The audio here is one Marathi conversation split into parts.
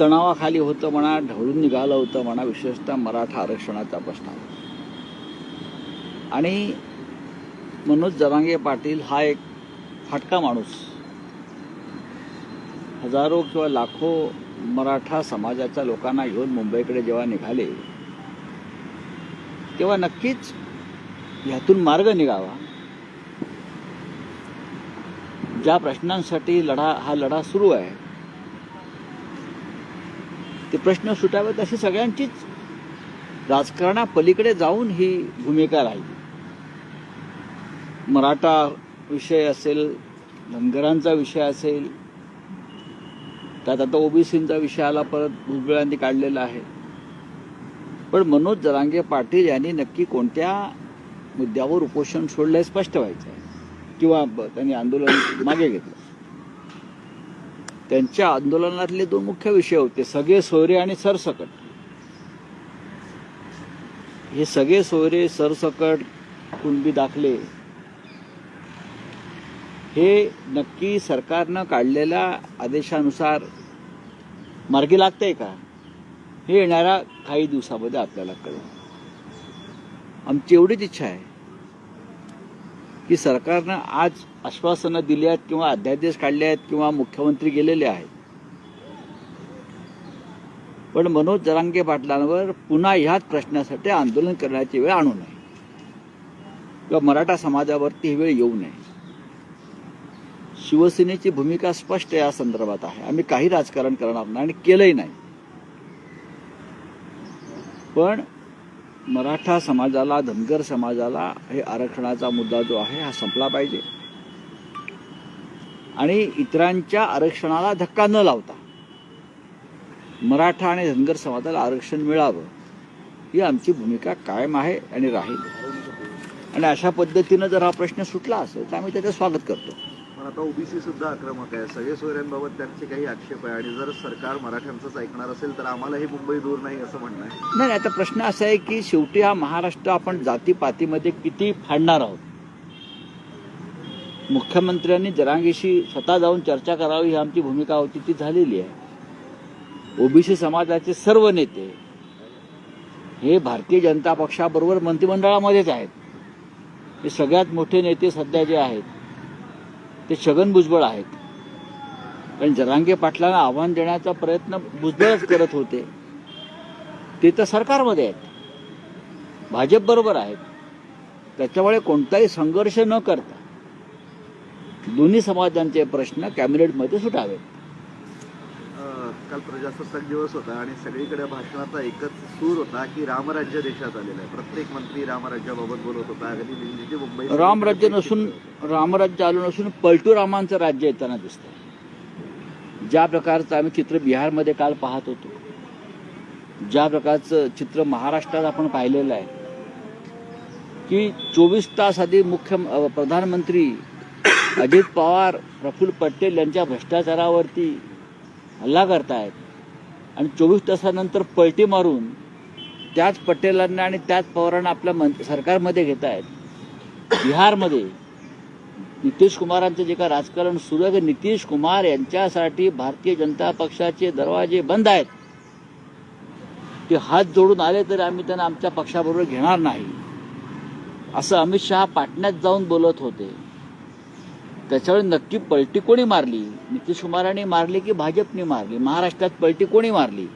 तणावाखाली होतं म्हणा ढवळून निघालं होतं म्हणा विशेषतः मराठा आरक्षणाचा प्रश्न. आणि मनोज जरांगे पाटील हा एक फाटका माणूस. हजारो किंवा लाखो मराठा समाजाच्या लोकांना घेऊन मुंबईकडे जेव्हा निघाले तेव्हा नक्कीच ह्यातून मार्ग निघावा. ज्या प्रश्नांसाठी लढा हा लढा सुरू आहे ते प्रश्न सुटावेत अशी सगळ्यांचीच राजकारणापलीकडे जाऊन ही भूमिका राहिली. मराठा विषय असेल धनगरांचा विषय असेल त्यात आता ओबीसींचा विषय आला परत भुजबळांनी काढलेला आहे. पण मनोज जरांगे पाटील यांनी नक्की कोणत्या मुद्द्यावर उपोषण सोडलं हे स्पष्ट व्हायचं आहे किंवा त्यांनी आंदोलन मागे घेतलं. त्यांच्या आंदोलनातले दोन मुख्य विषय होते सगळे सोयरे आणि सरसकट. हे सगळे सोयरे सरसकट कुणबी दाखले हे नक्की सरकारनं काढलेल्या आदेशानुसार मार्गी लागतंय का? हे येणाऱ्या काही दिवसामध्ये आपल्याला कळेल. आमची एवढीच इच्छा आहे. की सरकारनं आज आश्वासनं दिली आहेत किंवा अध्यादेश काढले आहेत किंवा मुख्यमंत्री गेलेले आहेत. पण मनोज जरांगे पाटलांवर पुन्हा ह्याच प्रश्नासाठी आंदोलन करण्याची वेळ आणू नये. किंवा मराठा समाजावरती ही वेळ येऊ नये. शिवसेनेची भूमिका स्पष्ट या संदर्भात आहे. आम्ही काही राजकारण करणार नाही आणि केलंही नाही. पण मराठा समाजाला धनगर समाजाला हे आरक्षणाचा मुद्दा जो आहे हा संपला पाहिजे. आणि इतरांच्या आरक्षणाला धक्का न लावता मराठा आणि धनगर समाजाला आरक्षण मिळावं ही आमची भूमिका कायम आहे आणि राहील. आणि अशा पद्धतीनं जर हा प्रश्न सुटला असेल तर आम्ही त्याचं स्वागत करतो. पण आता ओबीसी सुद्धा आक्रमक आहे. सगळे सोयऱ्यांबाबत त्यांचे काही आक्षेप आहे. आणि जर सरकार मराठ्यांचंच ऐकणार असेल तर आम्हालाही मुंबई दूर नाही असं म्हणणं आहे. नाही नाही, आता प्रश्न असा आहे की शेवटी हा महाराष्ट्र आपण जातीपातीमध्ये किती फाडणार आहोत? मुख्यमंत्र्यांनी जरांगीशी स्वतः जाऊन चर्चा करावी ही आमची भूमिका होती ती झालेली आहे. ओबीसी समाजाचे सर्व नेते हे भारतीय जनता पक्षाबरोबर मंत्रिमंडळामध्येच आहेत. हे सगळ्यात मोठे नेते सध्या जे आहेत ते छगन भुजबळ आहेत. कारण जरांगे पाटलांना आव्हान देण्याचा प्रयत्न भुजबळच करत होते. ते तर सरकारमध्ये आहेत. भाजप बरोबर आहेत. त्याच्यामुळे कोणताही संघर्ष न करता दोन्ही समाजांचे प्रश्न कॅबिनेटमध्ये सुटावेत. काल प्रजासत्ताक दिवस होता आणि सगळीकडे भाषणाचा एकच सूर होता की रामराज्य देशात आलेलं आहे. प्रत्येक मंत्री रामराज्याबाबत बोलत होता. अगदी दिल्लीचे मुंबई रामराज्य नसून रामराज्य आलं नसून पलटू रामांचं राज्य येताना दिसतं ज्या प्रकारचं आम्ही चित्र बिहारमध्ये काल पाहत होतो ज्या प्रकारचं चित्र महाराष्ट्रात आपण पाहिलेलं आहे की चोवीस तास आधी मुख्य प्रधानमंत्री अजित पवार प्रफुल्ल पटेल यांच्या भ्रष्टाचारावरती हल्ला करतायत. आणि चोवीस तासानंतर पलटी मारून त्याच पटेलांना आणि त्याच पवारांना आपल्या मं सरकारमध्ये घेत आहेत. बिहारमध्ये नितीश कुमारांचं जे का राजकारण सुरू आहे नितीश कुमार यांच्यासाठी भारतीय जनता पक्षाचे दरवाजे बंद आहेत. ते हात जोडून आले तरी आम्ही त्यांना आमच्या पक्षाबरोबर घेणार नाही. असं अमित शहा पाटण्यात जाऊन बोलत होते. त्याच्यावर नक्की पलटी कोणी मारली? नितीश कुमारांनी मारली की भाजपने मारली? महाराष्ट्रात पलटी कोणी मारली?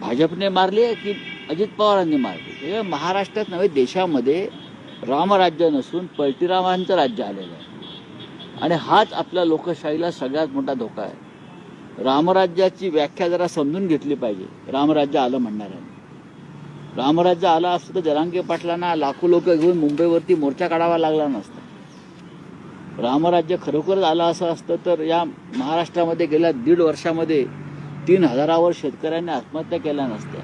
भाजपने मारली की अजित पवारांनी मारली? हे महाराष्ट्रात नव्हे देशामध्ये रामराज्य नसून पलटीरामांचं राज्य आलेलं आहे. आणि हाच आपल्या लोकशाहीला सगळ्यात मोठा धोका आहे. रामराज्याची व्याख्या जरा समजून घेतली पाहिजे. रामराज्य आलं म्हणणाऱ्यांनी रामराज्य आलं असतं तर जरांगे पाटलांना लाखो लोक घेऊन मुंबईवरती मोर्चा काढावा लागला नसता. रामराज्य खरोखरच आलं असं असतं तर या महाराष्ट्रामध्ये गेल्या दीड वर्षामध्ये तीन हजारावर शेतकऱ्यांनी आत्महत्या केल्या नसत्या.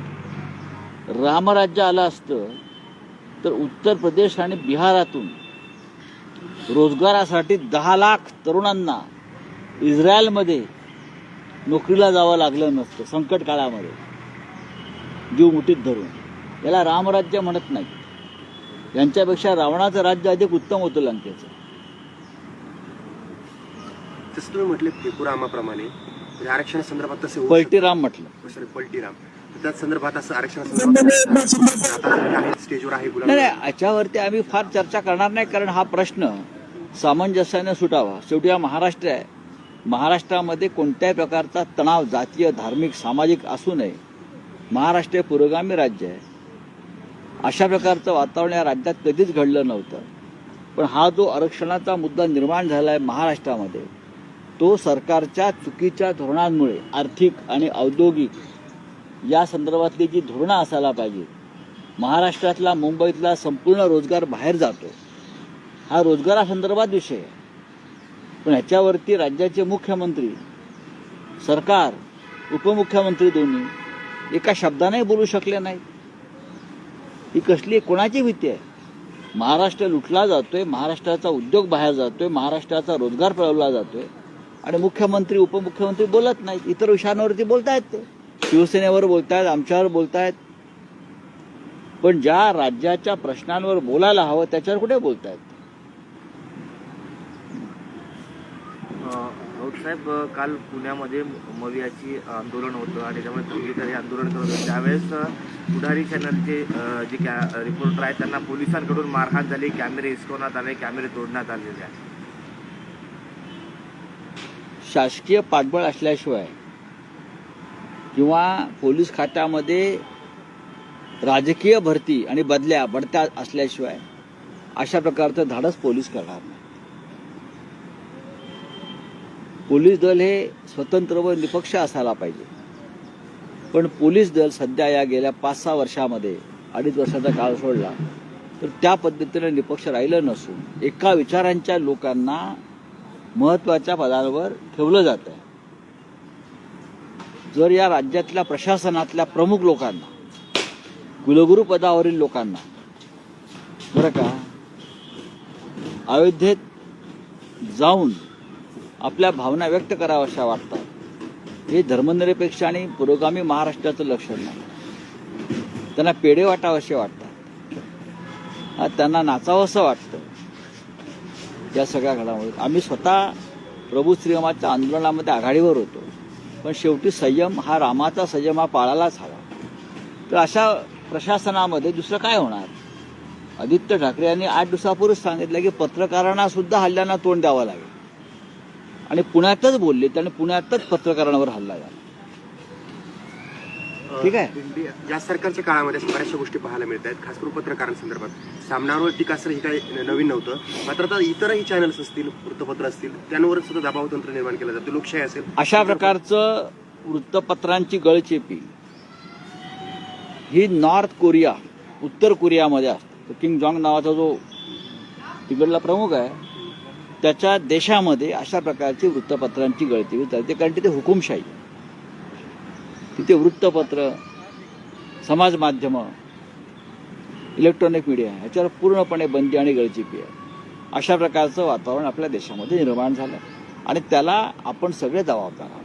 रामराज्य आलं असतं तर उत्तर प्रदेश आणि बिहारातून रोजगारासाठी दहा लाख तरुणांना इस्रायलमध्ये नोकरीला जावं लागलं नसतं संकट काळामध्ये. जीव मुठीत धरून. याला रामराज्य म्हणत नाही यांच्यापेक्षा रावणाचं राज्य अधिक उत्तम होतं लंकेचं. तसं तुम्ही म्हटले त्रिपुरामाप्रमाणे म्हणजे आरक्षणासंदर्भात तसे होऊ पलटीराम म्हटलं. शकतं. सॉरी पलटीराम. संदर्भात असं स्टेजवर आहे नाही याच्यावरती आम्ही फार चर्चा करणार नाही कारण हा प्रश्न सामंजस्याने सुटावा. शेवटी हा महाराष्ट्र आहे. महाराष्ट्रामध्ये कोणत्याही प्रकारचा तणाव जातीय धार्मिक सामाजिक असू नये. महाराष्ट्र हे पुरोगामी राज्य आहे. अशा प्रकारचं वातावरण या राज्यात कधीच घडलं नव्हतं. पण हा जो आरक्षणाचा मुद्दा निर्माण झाला आहे महाराष्ट्रामध्ये तो सरकारच्या चुकीच्या धोरणांमुळे आर्थिक आणि औद्योगिक या संदर्भातली जी धोरणं असायला पाहिजे. महाराष्ट्रातला मुंबईतला संपूर्ण रोजगार बाहेर जातो. हा रोजगारासंदर्भात विषय आहे. पण ह्याच्यावरती राज्याचे मुख्यमंत्री सरकार उपमुख्यमंत्री दोन्ही एका शब्दाने बोलू शकले नाहीत. ही कसली कोणाची भीती आहे? महाराष्ट्र लुटला जातोय महाराष्ट्राचा उद्योग बाहेर जातोय महाराष्ट्राचा रोजगार पळवला जातोय. आणि मुख्यमंत्री उपमुख्यमंत्री बोलत नाहीत. इतर विषयांवरती बोलतायत ते. शिवसेनेवर बोलतायत आमच्यावर बोलतायत. पण ज्या राज्याच्या प्रश्नांवर बोलायला हवं त्याच्यावर कुठे बोलतायत? साहेब काल पुण्यामध्ये मवियाची आंदोलन होतं आणि त्यामुळे दंगेकर हे आंदोलन करत होते. त्यावेळेस पुढारी चॅनलचे जे कॅ रिपोर्टर आहेत त्यांना पोलिसांकडून मारहाण झाली. कॅमेरे हिसकवण्यात आले कॅमेरे तोडण्यात आलेले आहेत. शासकीय पाठबळ असल्याशिवाय किंवा पोलीस खात्यामध्ये राजकीय भरती आणि बदल्या बढत्या असल्याशिवाय अशा प्रकारचं धाडस पोलीस करणार नाही. पोलीस दल हे स्वतंत्र व निपक्ष असायला पाहिजे. पण पोलीस दल सध्या या गेल्या पाच सहा वर्षामध्ये अडीच वर्षाचा काळ सोडला तर त्या पद्धतीने निपक्ष राहिलं नसून एका विचारांच्या लोकांना महत्त्वाच्या पदांवर ठेवलं जात आहे. जर या राज्यातल्या प्रशासनातल्या प्रमुख लोकांना कुलगुरू पदावरील लोकांना बरं का अयोध्येत जाऊन आपल्या भावना व्यक्त कराव्याशा वाटतात हे धर्मनिरपेक्ष आणि पुरोगामी महाराष्ट्राचं लक्षण नाही. त्यांना पेढे वाटावेसे वाटतात. हा, त्यांना नाचावंसं वाटतं. या सगळ्या घडामोडी. आम्ही स्वतः प्रभू श्रीरामाच्या आंदोलनामध्ये आघाडीवर होतो. पण शेवटी संयम हा रामाचा संयम हा पाळायलाच हवा तर अशा प्रशासनामध्ये दुसरं काय होणार? आदित्य ठाकरे यांनी आठ दिवसापूर्वीच सांगितलं की पत्रकारांना सुद्धा हल्ल्यांना तोंड द्यावं लागेल. आणि पुण्यातच बोलले आणि पुण्यातच पत्रकारांवर हल्ला झाला. ठीक आहे. या सरकारच्या काळामध्ये अशा बऱ्याचशा गोष्टी पाहायला मिळत आहेत. खास करून पत्रकारांसंदर्भात सामनावर टीका असणं हे काही नवीन नव्हतं. मात्र आता इतरही चॅनल्स असतील वृत्तपत्र असतील त्यांवर सुद्धा दबाव तंत्र निर्माण केलं जातं. लोकशाही असेल अशा प्रकारचं वृत्तपत्रांची गळचेपी. ही नॉर्थ कोरिया उत्तर कोरियामध्ये असते. किंग जॉंग नावाचा जो तिकडला प्रमुख आहे त्याच्या देशामध्ये अशा प्रकारची वृत्तपत्रांची गळचेपी चालते कारण तिथे हुकुमशाही. तिथे वृत्तपत्र समाज माध्यमं इलेक्ट्रॉनिक मीडिया ह्याच्यावर पूर्णपणे बंदी आणि गळचेपी आहे. अशा प्रकारचं वातावरण आपल्या देशामध्ये निर्माण झालं आणि त्याला आपण सगळे जबाबदार आहोत.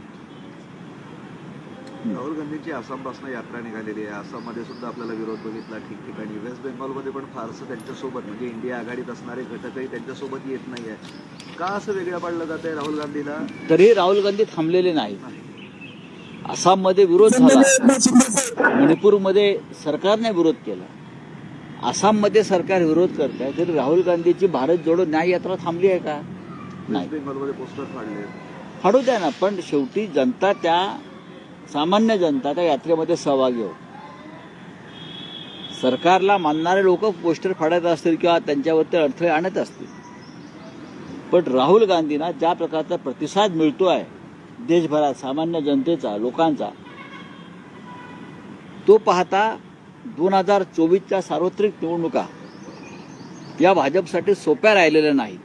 राहुल गांधींची आसामपासून यात्रा निघालेली आहे. आसाममध्ये सुद्धा आपल्याला विरोध बघितला ठिकठिकाणी. वेस्ट बेंगॉलमध्ये पण फारसं त्यांच्यासोबत म्हणजे इंडिया आघाडीत असणारे घटकही त्यांच्यासोबत येत नाही आहे का असं वेगळं पाडलं जात आहे राहुल गांधीला? तरी राहुल गांधी थांबलेले नाहीत. आसाममध्ये विरोध झाला. मणिपूरमध्ये सरकारने विरोध केला. आसाममध्ये सरकार विरोध करत आहे. तरी राहुल गांधीची भारत जोडो न्याय यात्रा थांबली आहे का? नाही. फाडू द्या ना पण शेवटी जनता त्या सामान्य जनता त्या यात्रेमध्ये सहभागी हो सरकारला मानणारे लोक पोस्टर फाडत असतील किंवा त्यांच्यावरती अडथळे आणत असतील. पण राहुल गांधींना ज्या प्रकारचा प्रतिसाद मिळतो आहे देशभरात सामान्य जनतेचा लोकांचा तो पाहता दोन हजार चोवीसच्या सार्वत्रिक निवडणुका या भाजपसाठी सोप्या राहिलेल्या नाहीत.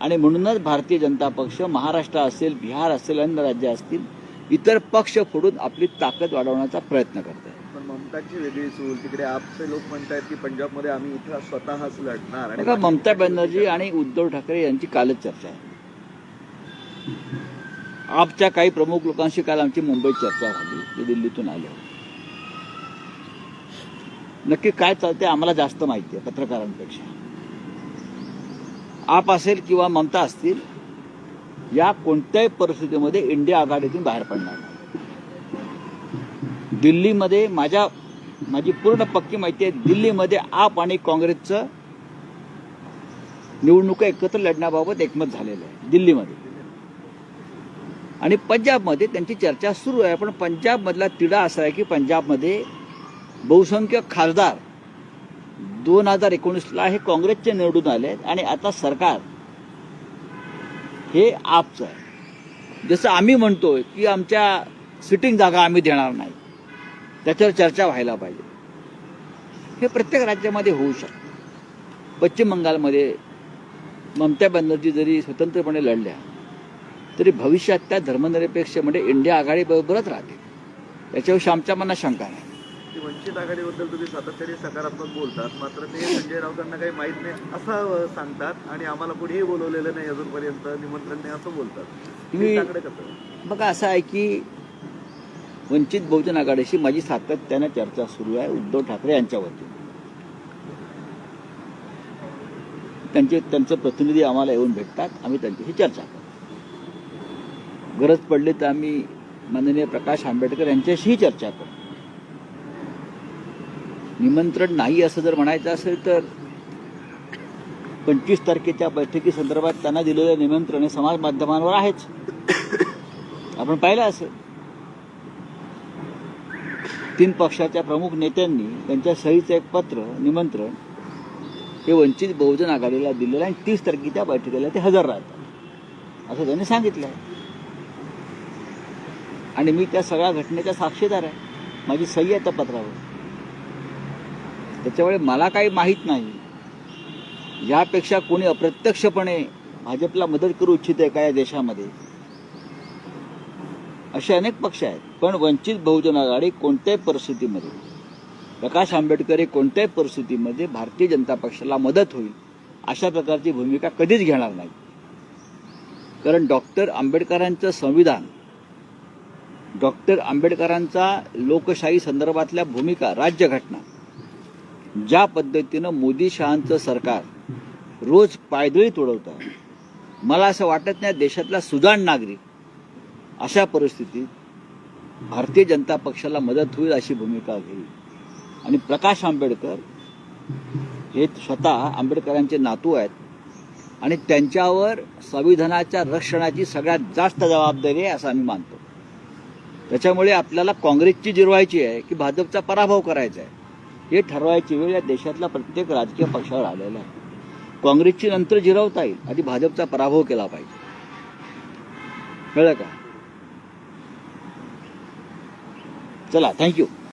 आणि म्हणूनच भारतीय जनता पक्ष महाराष्ट्र असेल बिहार असेल अन्य राज्य असतील इतर पक्ष फोडून आपली ताकद वाढवण्याचा प्रयत्न करत आहे पण ममतांची वेगळी चूल तिकडे आपचे लोक म्हणतायत की पंजाबमध्ये आम्ही इथं स्वतःच लढणार. आणि ममता बॅनर्जी आणि उद्धव ठाकरे यांची कालच चर्चा आहे. आपच्या काही प्रमुख लोकांशी काल आमची मुंबईत चर्चा झाली ते दिल्लीतून आले होते. नक्की काय चालते आम्हाला जास्त माहिती आहे पत्रकारांपेक्षा. आप असेल किंवा ममता असतील या कोणत्याही परिस्थितीमध्ये इंडिया आघाडीतून बाहेर पडणार दिल्लीमध्ये माझ्या माझी पूर्ण पक्की माहिती आहे दिल्लीमध्ये आप आणि काँग्रेसचं निवडणुका एकत्र लढण्याबाबत एकमत झालेलं आहे दिल्लीमध्ये. आणि पंजाबमध्ये त्यांची चर्चा सुरू आहे. पण पंजाबमधला तिढा असा आहे की पंजाबमध्ये बहुसंख्य खासदार दोन हजार एकोणीसला हे काँग्रेसचे निवडून आले आहेत आणि आता सरकार हे आपचं आहे. जसं आम्ही म्हणतोय की आमच्या सिटिंग जागा आम्ही देणार नाही. त्याच्यावर चर्चा व्हायला पाहिजे. हे प्रत्येक राज्यामध्ये होऊ शकतं. पश्चिम बंगालमध्ये ममता बॅनर्जी जरी स्वतंत्रपणे लढल्या तरी भविष्यात त्या धर्मनिरपेक्ष म्हणजे इंडिया आघाडीबरोबरच राहते. त्याच्याविषयी आमच्या मनात शंका नाही. वंचित आघाडीबद्दल तुम्ही सातत्याने सकारात्मक बोलतात मात्र ते संजय राऊतांना काही माहीत नाही असं सांगतात आणि आम्हाला कुणीही बोलवलेलं नाही अजूनपर्यंत निमंत्रण नाही असं बोलतात. तुम्ही- बघा असं आहे की वंचित बहुजन आघाडीशी माझी सातत्यानं चर्चा सुरू आहे उद्धव ठाकरे यांच्यावरती. त्यांचे त्यांचे प्रतिनिधी आम्हाला येऊन भेटतात आम्ही त्यांच्याशी चर्चा करतो. गरज पडली तर आम्ही माननीय प्रकाश आंबेडकर यांच्याशीही चर्चा करतो निमंत्रण नाही असं जर म्हणायचं असेल तर पंचवीस तारखेच्या बैठकी संदर्भात त्यांना दिलेलं निमंत्रण हे समाज माध्यमांवर आहेच. आपण पाहिलं असेल. तीन पक्षाच्या प्रमुख नेत्यांनी त्यांच्या सहीचं एक पत्र निमंत्रण हे वंचित बहुजन आघाडीला दिलेलं आणि तीस तारखेच्या बैठकीला ते हजर राहतात. असं त्यांनी सांगितलं आहे. आणि मी त्या सगळ्या घटनेचा साक्षीदार आहे. माझी सही आहे त्या पत्रावर. त्याच्यामुळे मला काही माहीत नाही. यापेक्षा कोणी अप्रत्यक्षपणे भाजपला मदत करू इच्छिते का या देशामध्ये? असे अनेक पक्ष आहेत. पण वंचित बहुजन आघाडी कोणत्याही परिस्थितीमध्ये प्रकाश आंबेडकर हे कोणत्याही परिस्थितीमध्ये भारतीय जनता पक्षाला मदत होईल अशा प्रकारची भूमिका कधीच घेणार नाही. कारण डॉक्टर आंबेडकरांचं संविधान डॉक्टर आंबेडकरांचा लोकशाही संदर्भातल्या भूमिका राज्यघटना ज्या पद्धतीनं मोदी शहांचं सरकार रोज पायदळी तोडवतं मला असं वाटत नाही देशातला सुजाण नागरिक अशा परिस्थितीत भारतीय जनता पक्षाला मदत होईल अशी भूमिका घेईल. आणि प्रकाश आंबेडकर हे स्वतः आंबेडकरांचे नातू आहेत आणि त्यांच्यावर संविधानाच्या रक्षणाची सगळ्यात जास्त जबाबदारी आहे असं आम्ही मानतो. त्याच्यामुळे आपल्याला काँग्रेसची जिरवायची आहे की भाजपचा पराभव करायचा आहे हे ठरवायची वेळ या देशातल्या प्रत्येक राजकीय पक्षावर आलेला आहे. काँग्रेसची नंतर जिरवता येईल आधी भाजपचा पराभव केला पाहिजे. कळलं का? चला थँक्यू